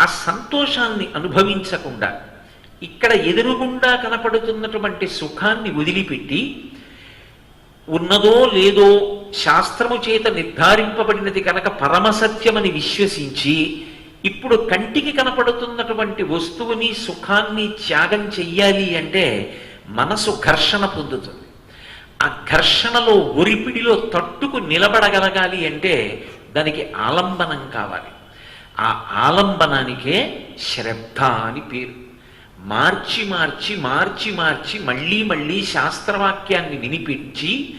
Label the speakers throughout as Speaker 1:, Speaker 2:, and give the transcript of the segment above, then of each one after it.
Speaker 1: ఆ సంతోషాన్ని అనుభవించకుండా ఇక్కడ ఎదురుగుండా కనపడుతున్నటువంటి సుఖాన్ని వదిలిపెట్టి ఉన్నదో లేదో శాస్త్రము చేత నిర్ధారింపబడినది కనుక పరమసత్యమని విశ్వసించి ఇప్పుడు కంటికి కనపడుతున్నటువంటి వస్తువుని సుఖాన్ని త్యాగం చెయ్యాలి అంటే మనసు ఘర్షణ పొందుతుంది. ఆ ఘర్షణలో ఒరిపిడిలో తట్టుకు నిలబడగలగాలి అంటే దానికి ఆలంబనం కావాలి. ఆ ఆలంబనానికే శ్రద్ధ అని పేరు. మార్చి మార్చి మార్చి మార్చి మళ్ళీ మళ్ళీ శాస్త్రవాక్యాన్ని వినిపించి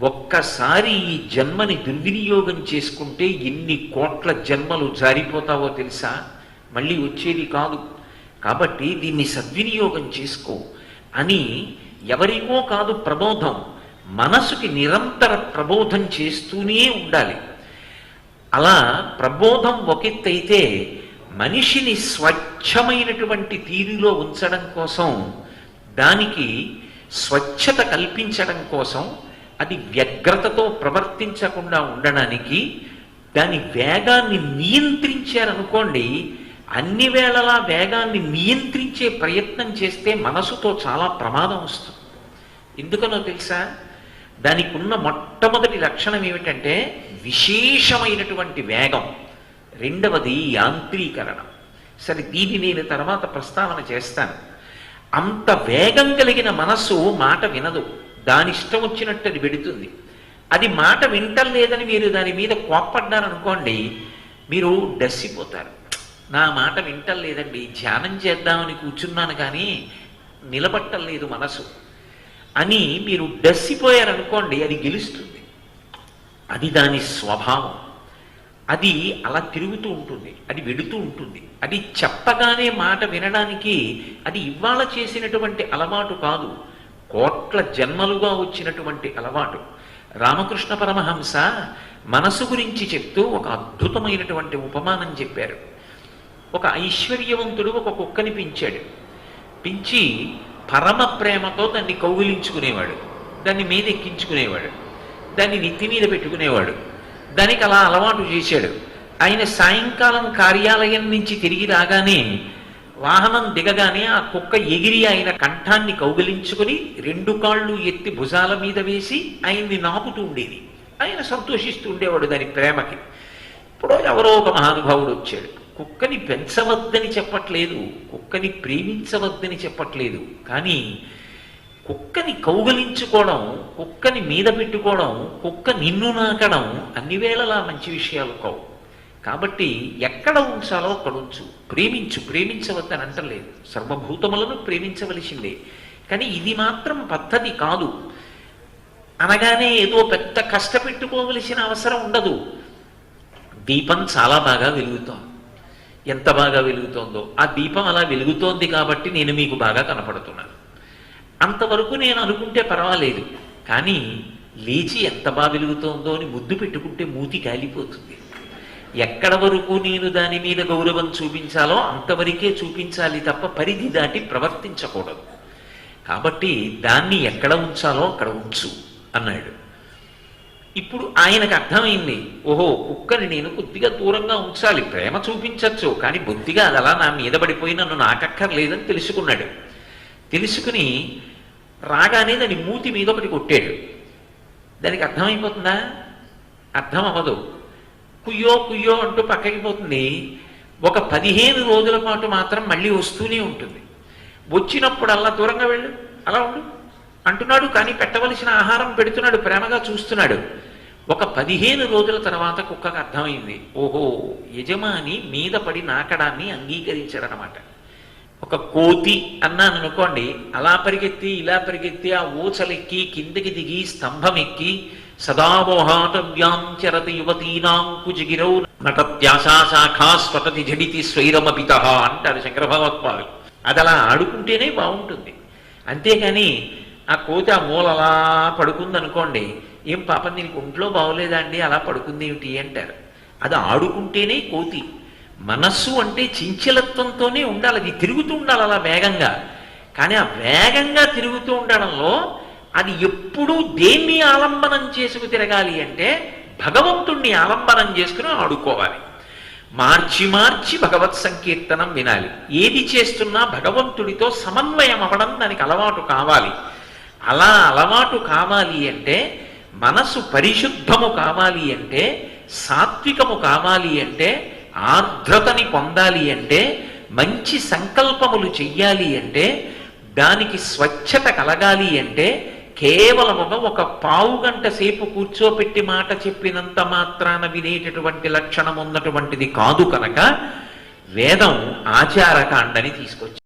Speaker 1: ఒక్కసారి ఈ జన్మని దుర్వినియోగం చేసుకుంటే ఎన్ని కోట్ల జన్మలు జారిపోతావో తెలుసా? మళ్ళీ వచ్చేది కాదు. కాబట్టి దీన్ని సద్వినియోగం చేసుకో అని ఎవరికో కాదు ప్రబోధం. మనసుకి నిరంతర ప్రబోధం చేస్తూనే ఉండాలి. అలా ప్రబోధం ఒకెత్తైతే మనిషిని స్వచ్ఛమైనటువంటి తీరులో ఉంచడం కోసం దానికి స్వచ్ఛత కల్పించడం కోసం అది వ్యగ్రతతో ప్రవర్తించకుండా ఉండడానికి దాని వేగాన్ని నియంత్రించారనుకోండి అన్ని వేళలా వేగాన్ని నియంత్రించే ప్రయత్నం చేస్తే మనసుతో చాలా ప్రమాదం వస్తుంది. ఎందుకనో తెలుసా? దానికి ఉన్న మొట్టమొదటి లక్షణం ఏమిటంటే విశేషమైనటువంటి వేగం. రెండవది యాంత్రీకరణ. సరే దీన్ని నేను తర్వాత ప్రస్తావన చేస్తాను. అంత వేగం కలిగిన మనస్సు మాట వినదు. దాని ఇష్టం వచ్చినట్టు అది పెడుతుంది. అది మాట వింటలేదని మీరు దాని మీద కోప్పడ్డారనుకోండి మీరు డస్సిపోతారు. నా మాట వింటలేదండి ధ్యానం చేద్దామని కూర్చున్నాను కానీ నిలబట్టలేదు మనసు అని మీరు డస్సిపోయారనుకోండి అది గెలుస్తుంది. అది దాని స్వభావం. అది అలా తిరుగుతూ ఉంటుంది అది వెడుతూ ఉంటుంది. అది చెప్పగానే మాట వినడానికి అది ఇవాళ చేసినటువంటి అలవాటు కాదు కోట్ల జన్మలుగా వచ్చినటువంటి అలవాటు. రామకృష్ణ పరమహంస మనసు గురించి చెప్తూ ఒక అద్భుతమైనటువంటి ఉపమానం చెప్పారు. ఒక ఐశ్వర్యవంతుడు ఒక కుక్కని పెంచాడు. పెంచి పరమ ప్రేమతో దాన్ని కౌగిలించుకునేవాడు. దాన్ని మీద ఎక్కించుకునేవాడు దాన్ని నెత్తి మీద పెట్టుకునేవాడు. దానికి అలా అలవాటు చేశాడు. ఆయన సాయంకాలం కార్యాలయం నుంచి తిరిగి రాగానే వాహనం దిగగానే ఆ కుక్క ఎగిరి ఆయన కంఠాన్ని కౌగిలించుకుని రెండు కాళ్ళు ఎత్తి భుజాల మీద వేసి ఆయన్ని నాపుతూ ఉండేది. ఆయన సంతోషిస్తూ ఉండేవాడు దాని ప్రేమకి. ఇప్పుడు ఎవరో ఒక మహానుభావుడు వచ్చాడు. కుక్కని పెంచవద్దని చెప్పట్లేదు కుక్కని ప్రేమించవద్దని చెప్పట్లేదు. కానీ కుక్కని కౌగలించుకోవడం కుక్కని మీద పెట్టుకోవడం కుక్క నిన్ను నాకడం అన్ని వేళలా మంచి విషయాలు కావు. కాబట్టి ఎక్కడ ఉంచాలో అక్కడ ఉంచు. ప్రేమించు ప్రేమించవద్దని అంటలేదు. సర్వభూతములను ప్రేమించవలసిందే. కానీ ఇది మాత్రం పద్ధతి కాదు. అనగానే ఏదో పెద్ద కష్టపెట్టుకోవలసిన అవసరం ఉండదు. దీపం చాలా బాగా వెలుగుతోంది. ఎంత బాగా వెలుగుతోందో. ఆ దీపం అలా వెలుగుతోంది కాబట్టి నేను మీకు బాగా కనపడుతున్నాను. అంతవరకు నేను అనుకుంటే పర్వాలేదు. కానీ లేచి ఎంత బాగా వెలుగుతోందో అని ముద్దు పెట్టుకుంటే మూతి కాలిపోతుంది ఎక్కడ వరకు నేను దాని మీద గౌరవం చూపించాలో అంతవరకే చూపించాలి తప్ప పరిధి దాటి ప్రవర్తించకూడదు. కాబట్టి దాన్ని ఎక్కడ ఉంచాలో అక్కడ ఉంచు అన్నాడు. ఇప్పుడు ఆయనకు అర్థమైంది ఓహో కుక్కని నేను కొద్దిగా దూరంగా ఉంచాలి ప్రేమ చూపించవచ్చు కానీ బొత్తిగా అది అలా నా మీద పడిపోయి నన్ను నాకక్కర్లేదని తెలుసుకున్నాడు. తెలుసుకుని రాగానే దాని మూతి మీద ఒకటి కొట్టాడు. దానికి అర్థమైపోతుందా? అర్థం అవ్వదు కుయ్యో కుయ్యో అంటూ పక్కకి పోతుంది. ఒక పదిహేను రోజుల పాటు మాత్రం మళ్ళీ వస్తూనే ఉంటుంది. వచ్చినప్పుడల్లా దూరంగా వెళ్ళు అలా ఉండు. అంటున్నాడు కానీ పెట్టవలసిన ఆహారం పెడుతున్నాడు ప్రేమగా చూస్తున్నాడు. ఒక పదిహేను రోజుల తర్వాత కుక్కకు అర్థమైంది. ఓహో యజమాని మీద పడి నాకడాన్ని అంగీకరించారనమాట ఒక కోతి అన్నాను అనుకోండి అలా పరిగెత్తి ఇలా పరిగెత్తి ఆ ఊచలెక్కి కిందకి దిగి స్తంభం ఎక్కి సదామోహాటవ్యాంచరతి యువతీనాం కుజిగిరౌ శాఖా స్వటతి జడితి స్వైరమపిత అంటారు శంకరభగవత్పాలు అది అలా ఆడుకుంటేనే బాగుంటుంది. అంతేకాని ఆ కోతి ఆ మూలలా పడుకుందనుకోండి అనుకోండి ఏం పాపం దీనికి ఒంట్లో బాగోలేదా అండి అలా పడుకుంది ఏమిటి అంటారు. అది ఆడుకుంటేనే కోతి. మనస్సు అంటే చించలత్వంతోనే ఉండాలి అది తిరుగుతూ ఉండాలి అలా వేగంగా. కానీ ఆ వేగంగా తిరుగుతూ ఉండడంలో అది ఎప్పుడూ దేన్ని ఆలంబనం చేసుకు తిరగాలి అంటే భగవంతుణ్ణి ఆలంబనం చేసుకుని ఆడుకోవాలి. మార్చి మార్చి భగవత్ సంకీర్తనం వినాలి. ఏది చేస్తున్నా భగవంతుడితో సమన్వయం అవ్వడం దానికి అలవాటు కావాలి. అలా అలవాటు కావాలి అంటే మనసు పరిశుద్ధము కావాలి అంటే సాత్వికము కావాలి అంటే ఆర్ద్రతని పొందాలి అంటే మంచి సంకల్పములు చెయ్యాలి అంటే దానికి స్వచ్ఛత కలగాలి అంటే కేవలముగా ఒక పావు గంట సేపు కూర్చోపెట్టి మాట చెప్పినంత మాత్రాన వినేటటువంటి లక్షణం ఉన్నటువంటిది కాదు కనుక వేదం ఆచారకాండని తీసుకొచ్చింది.